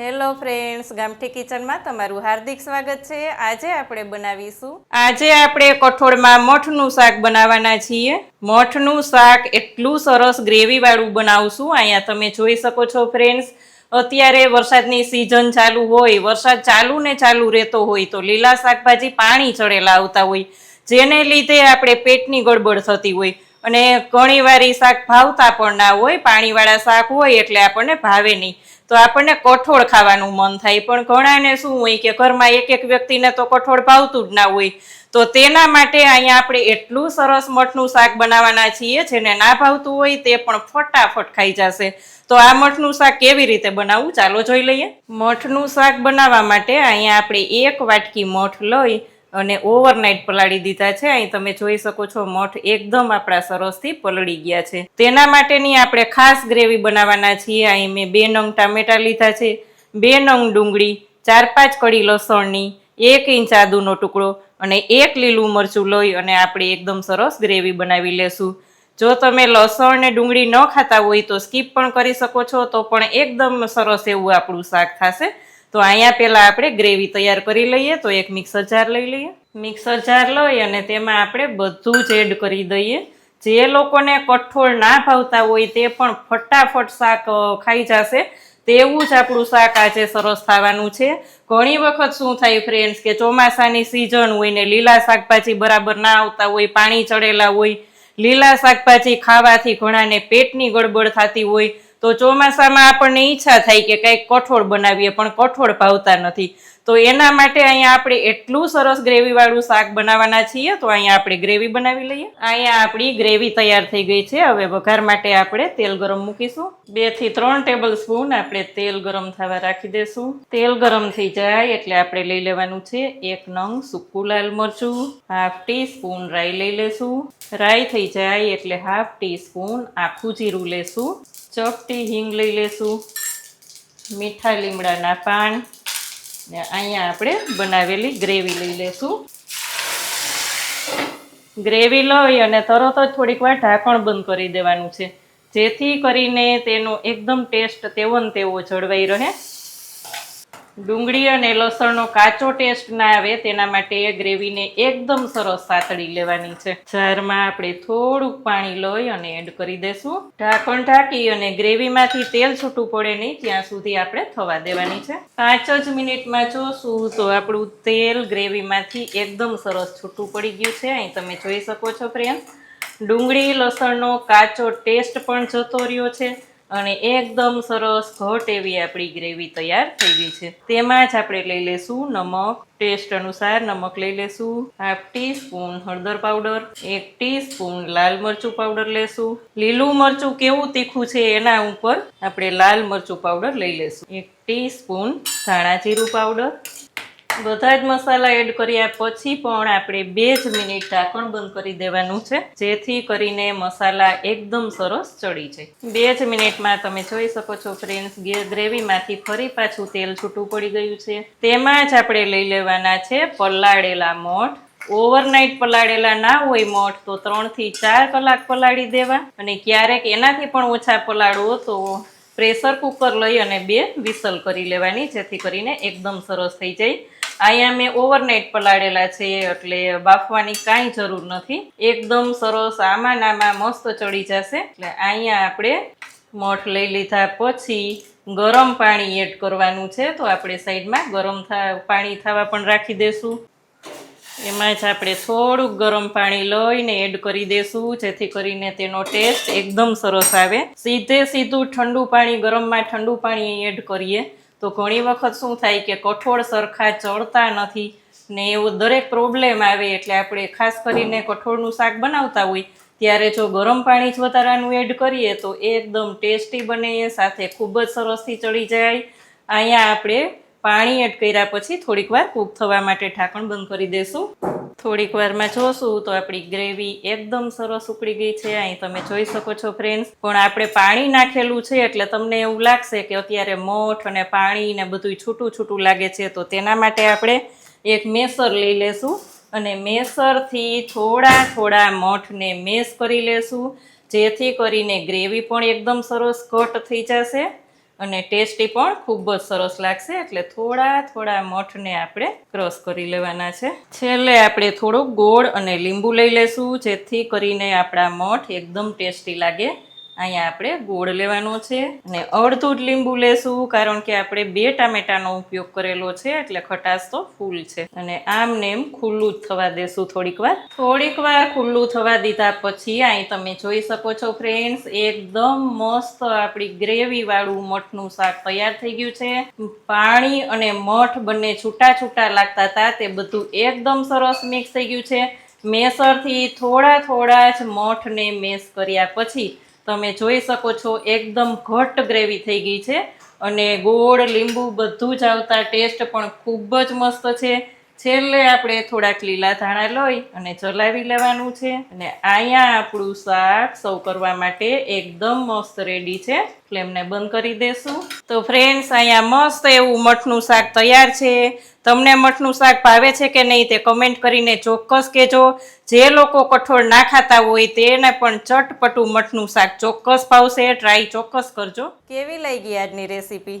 Hello friends, ગામઠી કિચનમાં તમારું હાર્દિક સ્વાગત છે. આજે આપણે બનાવીશું આજે આપણે કઠોળમાં મઠનું શાક બનાવવાના છીએ. મઠનું શાક એટલું સરસ ગ્રેવી વાળું બનાવશું. અહીંયા તમે જોઈ શકો છો ફ્રેન્ડ્સ, અત્યારે વરસાદની સિઝન ચાલુ હોય, વરસાદ ચાલુ ને ચાલુ રહેતો હોય તો લીલા શાકભાજી પાણી ચડેલા આવતા હોય, જેને લીધે આપણે પેટની ગડબડ થતી હોય. અને ઘણી વાર શાક ભાવતા પણ ના હોય, પાણીવાળા શાક હોય એટલે આપણને ભાવે નહીં. તો આપણને કઠોળ ખાવાનું મન થાય. પણ ઘણાને શું હોય કે ઘરમાં એક એક વ્યક્તિને તો કઠોળ ભાવતું જ ના હોય. તો તેના માટે અહીંયા આપણે એટલું સરસ મઠનું શાક બનાવવાના છીએ, જેને ના ભાવતું હોય તે પણ ફટાફટ ખાઈ જશે. તો આ મઠનું શાક કેવી રીતે બનાવવું? ચાલો જોઈ લઈએ. મઠનું શાક બનાવવા માટે અહીંયા આપણે એક વાટકી મઠ લઈ અને ઓવરનાઇટ પલાળી દીધા છે. અહીં તમે જોઈ શકો છો મઠ એકદમ આપણા સરસથી પલળી ગયા છે. તેના માટેની આપણે ખાસ ગ્રેવી બનાવવાના છીએ. અહીં મેં બે નંગ ટામેટા લીધા છે, બે નંગ ડુંગળી, ચાર પાંચ કડી લસણની, એક ઇંચ આદુનો ટુકડો અને એક લીલું મરચું લઈ અને આપણે એકદમ સરસ ગ્રેવી બનાવી લેશું. જો તમે લસણ ને ડુંગળી ન ખાતા હોય તો સ્કીપ પણ કરી શકો છો, તો પણ એકદમ સરસ એવું આપણું શાક થશે. તો અહીંયા પહેલાં આપણે ગ્રેવી તૈયાર કરી લઈએ, તો એક મિક્સર જાર લઈ લઈએ. મિક્સર જાર લઈ અને તેમાં આપણે બધું જ એડ કરી દઈએ. જે લોકોને કઠોળ ના ભાવતા હોય તે પણ ફટાફટ શાક ખાઈ જશે. તેવું જ આપણું શાક આજે સરસ થવાનું છે. ઘણી વખત શું થાય ફ્રેન્ડ્સ કે ચોમાસાની સિઝન હોય ને લીલા શાકભાજી બરાબર ના આવતા હોય, પાણી ચડેલા હોય, લીલા શાકભાજી ખાવાથી ઘણાને પેટની ગડબડ થતી હોય તો ચોમાસામાં આપણને ઈચ્છા થાય કે કંઈક કઠોળ બનાવીએ, પણ કઠોળ ભાવતા નથી. તો એના માટે અહીંયા આપણે એટલું સરસ ગ્રેવી વાળું શાક બનાવવાના છીએ, તો અહીંયા આપણે ગ્રેવી બનાવી લઈએ. અહીંયા આપણી ગ્રેવી તૈયાર થઈ ગઈ છે. હવે વઘાર માટે આપણે તેલ ગરમ મૂકીશું. બેથી ત્રણ ટેબલ સ્પૂન આપણે તેલ ગરમ થવા રાખી દેશું. તેલ ગરમ થઈ જાય એટલે આપણે લઈ લેવાનું છે એક નંગ સૂકું લાલ મરચું, હાફ ટી સ્પૂન રાઈ લઈ લેશું. રાઈ થઈ જાય એટલે હાફ ટી સ્પૂન આખું જીરું લેશું. ચપટી હિંગ લઈ લેશું, મીઠા લીમડાના પાન, ને અહીંયા આપણે બનાવેલી ગ્રેવી લઈ લેશું. ગ્રેવી લઈ અને તરત જ થોડીક વાર ઢાંકણ બંધ કરી દેવાનું છે. જેથી કરીને તેનો એકદમ ટેસ્ટ તેવો ને તેવો જળવાઈ રહે. ડુંગળી અને લસણનો કાચો ટેસ્ટ ના આવે તેના માટે ગ્રેવીને એકદમ સરસ સાતળી લેવાની છે. જારમાં આપણે થોડુંક પાણી લઈ અને એડ કરી દેશું. ઢાંકણ ઢાંકી અને ગ્રેવીમાંથી તેલ છૂટું પડે નહીં, ત્યાં સુધી આપણે થવા દેવાની છે. પાંચ જ મિનિટમાં જોશું તો આપણું તેલ ગ્રેવીમાંથી એકદમ સરસ છૂટું પડી ગયું છે. અહીં તમે જોઈ શકો છો ફ્રેન્ડ ડુંગળી, લસણનો કાચો ટેસ્ટ પણ જતો રહ્યો છે. અને એકદમ સરસ ઘટ એવી આપણી ગ્રેવી તૈયાર થઈ ગઈ છે. તેમાં જ આપણે લઈ લેશું નમક. ટેસ્ટ અનુસાર નમક લઈ લેશું. હાફ ટી સ્પૂન હળદર પાવડર. એક ટી સ્પૂન લાલ મરચું પાવડર લેશું. લીલું મરચું કેવું તીખું છે એના ઉપર આપણે લાલ મરચું પાવડર લઈ લેશું. એક ટી સ્પૂન ધાણા જીરું પાવડર. બધા જ મસાલા એડ કર્યા પછી પણ આપણે બે જ મિનિટ ઢાંકણ બંધ કરી દેવાનું છે, જેથી કરીને મસાલા એકદમ સરસ ચડી જાય. બે જ મિનિટમાં તમે જોઈ શકો છો ફ્રેન્ડ્સ ગ્રેવીમાંથી ફરી પાછું તેલ છૂટું પડી ગયું છે. તેમાં જ આપણે લઈ લેવાના છે પલાળેલા મઠ. ઓવરનાઇટ પલાળેલા ના હોય મઠ, તો ત્રણથી ચાર કલાક પલાળી દેવા. અને ક્યારેક એનાથી પણ ઓછા પલાળવો તો પ્રેશર કુકર લઈ અને બે વિસલ કરી લેવાની, જેથી કરીને એકદમ સરસ થઈ જાય. અહીંયા મેં ઓવરનાઇટ પલાળેલા છે, એટલે બાફવાની કાંઈ જરૂર નથી. એકદમ સરસ આમાં નામાં મસ્ત ચડી જશે. એટલે અહીંયા આપણે મઠ લઈ લીધા, પછી ગરમ પાણી એડ કરવાનું છે, તો આપણે સાઈડમાં ગરમ પાણી થવા પણ રાખી દેશું. એમાં જ આપણે થોડુંક ગરમ પાણી લઈને એડ કરી દેશું, જેથી કરીને તેનો ટેસ્ટ એકદમ સરસ આવે. સીધે સીધું ઠંડુ પાણી, ગરમમાં ઠંડુ પાણી એડ કરીએ. તો ઘણી વખત શું થાય કે કઠોળ સરખા ચડતા નથી ને એવો દરેક પ્રોબ્લેમ આવે એટલે આપણે ખાસ કરીને કઠોળનું શાક બનાવતા હોય, ત્યારે જો ગરમ પાણી જ વધારાનું એડ કરીએ તો એકદમ ટેસ્ટી બને સાથે ખૂબ જ સરસથી ચડી જાય. અહીંયા આપણે પાણી એડ કર્યા પછી થોડીક વાર કૂક થવા માટે ઢાંકણ બંધ કરી દેશું. થોડીક વારમાં જોશું તો આપણી ગ્રેવી એકદમ સરસ ઉકળી ગઈ છે. અહીં તમે જોઈ શકો છો ફ્રેન્ડ્સ પણ આપણે પાણી નાખેલું છે એટલે તમને એવું લાગશે કે અત્યારે મઠ અને પાણી ને બધું છૂટું છૂટું લાગે છે. તો તેના માટે આપણે એક મેસર લઈ લેશું અને મેસરથી થોડા થોડા મઠને મેસ કરી લેશું. જેથી કરીને ગ્રેવી પણ એકદમ સરસ ઘટ થઈ જશે. અને ટેસ્ટી પણ ખૂબ જ સરસ લાગશે, એટલે થોડા થોડા મઠને આપણે ક્રશ કરી લેવાના છે. છેલ્લે આપણે થોડુંક ગોળ અને લીંબુ લઈ લેશું, જેથી કરીને આપણા મઠ એકદમ ટેસ્ટી લાગે. અહીંયા આપણે ગોળ લેવાનો છે અને અડધું જ લીંબુ લેશું, કારણ કે આપણે બે ટામેટાનો ઉપયોગ કરેલો છે, એટલે ખટાશ તો ફૂલ છે. અને આમ ને એમ ખુલ્લું જ થવા દેશું થોડીક વાર. થોડીક વાર ખુલ્લું થવા દીધા પછી અહીં તમે જોઈ શકો છો ફ્રેન્ડ્સ, એકદમ મસ્ત આપણી ગ્રેવી વાળું મઠનું શાક તૈયાર થઈ ગયું છે. પાણી અને મઠ બંને છૂટા છૂટા લાગતા હતા, તે બધું એકદમ સરસ મિક્સ થઈ ગયું છે. મેસરથી થોડા થોડા જ મઠને મેસ કર્યા પછી તમે જોઈ શકો છો, એકદમ ઘટ ગ્રેવી થઈ ગઈ છે. અને ગોળ, લીંબુ બધું જ આવતા ટેસ્ટ પણ ખૂબ જ મસ્ત છે. છેલ્લે આપણે થોડાક લીલા ધાણા લઈ અને ચલાવી લેવાનું છે. અને અહીંયા આપણું શાક સૌ કરવા માટે એકદમ મસ્ત રેડી છે. ફ્લેમને બંધ કરી દેશું. તો ફ્રેન્ડ્સ અહીંયા મસ્ત એવું મઠનું શાક તૈયાર છે. તમને મઠનું શાક ભાવે છે કે નહીં તે કમેન્ટ કરીને ચોક્કસ કહેજો. જે લોકો કઠોળ ના ખાતા હોય તેને પણ ચટપટું મઠનું શાક ચોક્કસ ભાવશે. ટ્રાય ચોક્કસ કરજો. કેવી લઈ ગઈ આજની રેસીપી